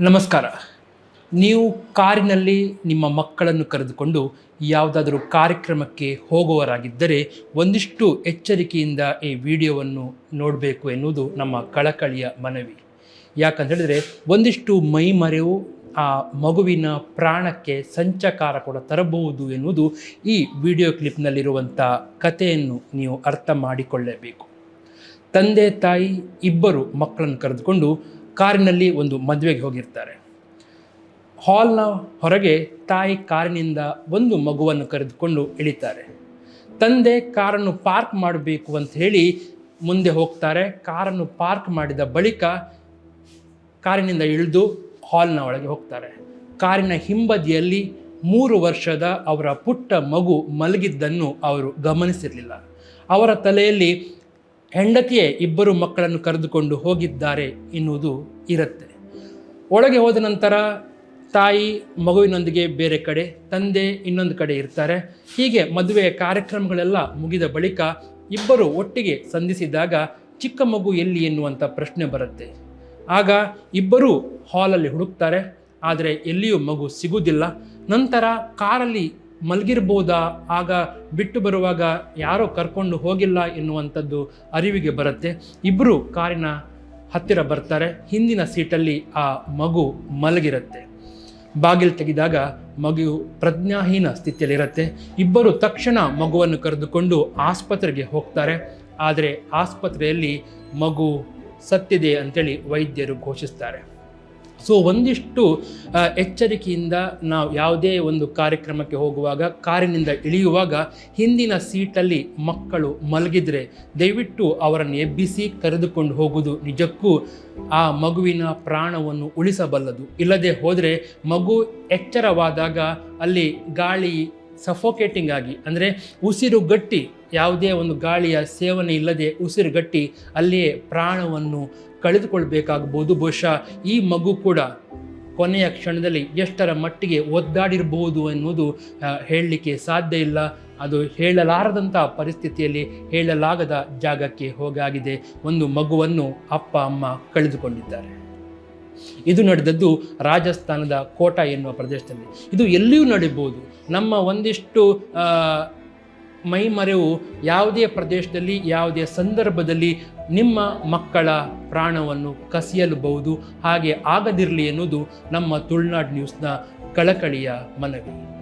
ನಮಸ್ಕಾರ. ನೀವು ಕಾರಿನಲ್ಲಿ ನಿಮ್ಮ ಮಕ್ಕಳನ್ನು ಕರೆದುಕೊಂಡು ಯಾವುದಾದರೂ ಕಾರ್ಯಕ್ರಮಕ್ಕೆ ಹೋಗುವರಾಗಿದ್ದರೆ ಒಂದಿಷ್ಟು ಎಚ್ಚರಿಕೆಯಿಂದ ಈ ವಿಡಿಯೋವನ್ನು ನೋಡಬೇಕು ಎನ್ನುವುದು ನಮ್ಮ ಕಳಕಳಿಯ ಮನವಿ. ಯಾಕಂತ ಒಂದಿಷ್ಟು ಮೈಮರೆವು ಆ ಮಗುವಿನ ಪ್ರಾಣಕ್ಕೆ ಸಂಚಕಾರ ಕೂಡ ತರಬಹುದು ಎನ್ನುವುದು ಈ ವಿಡಿಯೋ ಕ್ಲಿಪ್ನಲ್ಲಿರುವಂಥ ಕಥೆಯನ್ನು ನೀವು ಅರ್ಥ ಮಾಡಿಕೊಳ್ಳಬೇಕು. ತಂದೆ ತಾಯಿ ಇಬ್ಬರು ಮಕ್ಕಳನ್ನು ಕರೆದುಕೊಂಡು ಕಾರಿನಲ್ಲಿ ಒಂದು ಮದುವೆಗೆ ಹೋಗಿರ್ತಾರೆ. ಹಾಲ್ನ ಹೊರಗೆ ತಾಯಿ ಕಾರಿನಿಂದ ಒಂದು ಮಗುವನ್ನು ಕರೆದುಕೊಂಡು ಇಳಿತಾರೆ. ತಂದೆ ಕಾರನ್ನು ಪಾರ್ಕ್ ಮಾಡಬೇಕು ಅಂತ ಹೇಳಿ ಮುಂದೆ ಹೋಗ್ತಾರೆ. ಕಾರನ್ನು ಪಾರ್ಕ್ ಮಾಡಿದ ಬಳಿಕ ಕಾರಿನಿಂದ ಇಳಿದು ಹಾಲ್ನ ಒಳಗೆ ಹೋಗ್ತಾರೆ. ಕಾರಿನ ಹಿಂಬದಿಯಲ್ಲಿ ಮೂರು ವರ್ಷದ ಅವರ ಪುಟ್ಟ ಮಗು ಮಲಗಿದ್ದನ್ನು ಅವರು ಗಮನಿಸಿರಲಿಲ್ಲ. ಅವರ ತಲೆಯಲ್ಲಿ ಹೆಂಡತಿಯೇ ಇಬ್ಬರು ಮಕ್ಕಳನ್ನು ಕರೆದುಕೊಂಡು ಹೋಗಿದ್ದಾರೆ ಎನ್ನುವುದು ಇರುತ್ತೆ. ಒಳಗೆ ಹೋದ ನಂತರ ತಾಯಿ ಮಗುವಿನೊಂದಿಗೆ ಬೇರೆ ಕಡೆ, ತಂದೆ ಇನ್ನೊಂದು ಕಡೆ ಇರ್ತಾರೆ. ಹೀಗೆ ಮದುವೆಯ ಕಾರ್ಯಕ್ರಮಗಳೆಲ್ಲ ಮುಗಿದ ಬಳಿಕ ಇಬ್ಬರು ಒಟ್ಟಿಗೆ ಸಂಧಿಸಿದಾಗ ಚಿಕ್ಕ ಮಗು ಎಲ್ಲಿ ಎನ್ನುವಂಥ ಪ್ರಶ್ನೆ ಬರುತ್ತೆ. ಆಗ ಇಬ್ಬರೂ ಹಾಲಲ್ಲಿ ಹುಡುಕ್ತಾರೆ. ಆದರೆ ಎಲ್ಲಿಯೂ ಮಗು ಸಿಗುವುದಿಲ್ಲ. ನಂತರ ಕಾರಲ್ಲಿ ಮಲಗಿರ್ಬೋದಾ? ಆಗ ಬಿಟ್ಟು ಬರುವಾಗ ಯಾರೋ ಕರ್ಕೊಂಡು ಹೋಗಿಲ್ಲ ಎನ್ನುವಂಥದ್ದು ಅರಿವಿಗೆ ಬರುತ್ತೆ. ಇಬ್ಬರು ಕಾರಿನ ಹತ್ತಿರ ಬರ್ತಾರೆ. ಹಿಂದಿನ ಸೀಟಲ್ಲಿ ಆ ಮಗು ಮಲಗಿರುತ್ತೆ. ಬಾಗಿಲು ತೆಗೆದಾಗ ಮಗು ಪ್ರಜ್ಞಾಹೀನ ಸ್ಥಿತಿಯಲ್ಲಿರುತ್ತೆ. ಇಬ್ಬರು ತಕ್ಷಣ ಮಗುವನ್ನು ಕರೆದುಕೊಂಡು ಆಸ್ಪತ್ರೆಗೆ ಹೋಗ್ತಾರೆ. ಆದರೆ ಆಸ್ಪತ್ರೆಯಲ್ಲಿ ಮಗು ಸತ್ತಿದೆ ಅಂತೇಳಿ ವೈದ್ಯರು ಘೋಷಿಸ್ತಾರೆ. ಸೊ ಒಂದಿಷ್ಟು ಎಚ್ಚರಿಕೆಯಿಂದ ನಾವು ಯಾವುದೇ ಒಂದು ಕಾರ್ಯಕ್ರಮಕ್ಕೆ ಹೋಗುವಾಗ, ಕಾರಿನಿಂದ ಇಳಿಯುವಾಗ, ಹಿಂದಿನ ಸೀಟಲ್ಲಿ ಮಕ್ಕಳು ಮಲಗಿದರೆ, ದಯವಿಟ್ಟು ಅವರನ್ನು ಎಬ್ಬಿಸಿ ಕರೆದುಕೊಂಡು ಹೋಗುವುದು ನಿಜಕ್ಕೂ ಆ ಮಗುವಿನ ಪ್ರಾಣವನ್ನು ಉಳಿಸಬಲ್ಲದು. ಇಲ್ಲದೆ ಹೋದರೆ ಮಗು ಎಚ್ಚರವಾದಾಗ ಅಲ್ಲಿ ಗಾಳಿ ಸಫೋಕೇಟಿಂಗ್ ಆಗಿ, ಅಂದರೆ ಉಸಿರುಗಟ್ಟಿ ಯಾವುದೇ ಒಂದು ಗಾಳಿಯ ಸೇವನೆ ಇಲ್ಲದೆ ಉಸಿರುಗಟ್ಟಿ ಅಲ್ಲಿಯೇ ಪ್ರಾಣವನ್ನು ಕಳೆದುಕೊಳ್ಬೇಕಾಗ್ಬೋದು ಬಹುಶಃ ಈ ಮಗು ಕೂಡ ಕೊನೆಯ ಕ್ಷಣದಲ್ಲಿ ಎಷ್ಟರ ಮಟ್ಟಿಗೆ ಒದ್ದಾಡಿರಬಹುದು ಎನ್ನುವುದು ಹೇಳಲಿಕ್ಕೆ ಸಾಧ್ಯ ಇಲ್ಲ. ಅದು ಹೇಳಲಾರದಂಥ ಪರಿಸ್ಥಿತಿಯಲ್ಲಿ ಹೇಳಲಾಗದ ಜಾಗಕ್ಕೆ ಹೋಗಾಗಿದೆ. ಒಂದು ಮಗುವನ್ನು ಅಪ್ಪ, ಅಮ್ಮ ಕಳೆದುಕೊಂಡಿದ್ದಾರೆ. ಇದು ನಡೆದದ್ದು ರಾಜಸ್ಥಾನದ ಕೋಟ ಎನ್ನುವ ಪ್ರದೇಶದಲ್ಲಿ. ಇದು ಎಲ್ಲಿಯೂ ನಡೀಬೋದು ನಮ್ಮ ಒಂದಿಷ್ಟು ಮೈಮರೆವು ಯಾವುದೇ ಪ್ರದೇಶದಲ್ಲಿ, ಯಾವುದೇ ಸಂದರ್ಭದಲ್ಲಿ ನಿಮ್ಮ ಮಕ್ಕಳ ಪ್ರಾಣವನ್ನು ಕಸಿಯಲುಬಹುದು. ಹಾಗೆ ಆಗದಿರಲಿ ಎನ್ನುವುದು ನಮ್ಮ ತುಳುನಾಡು ನ್ಯೂಸ್ನ ಕಳಕಳಿಯ ಮನವಿ.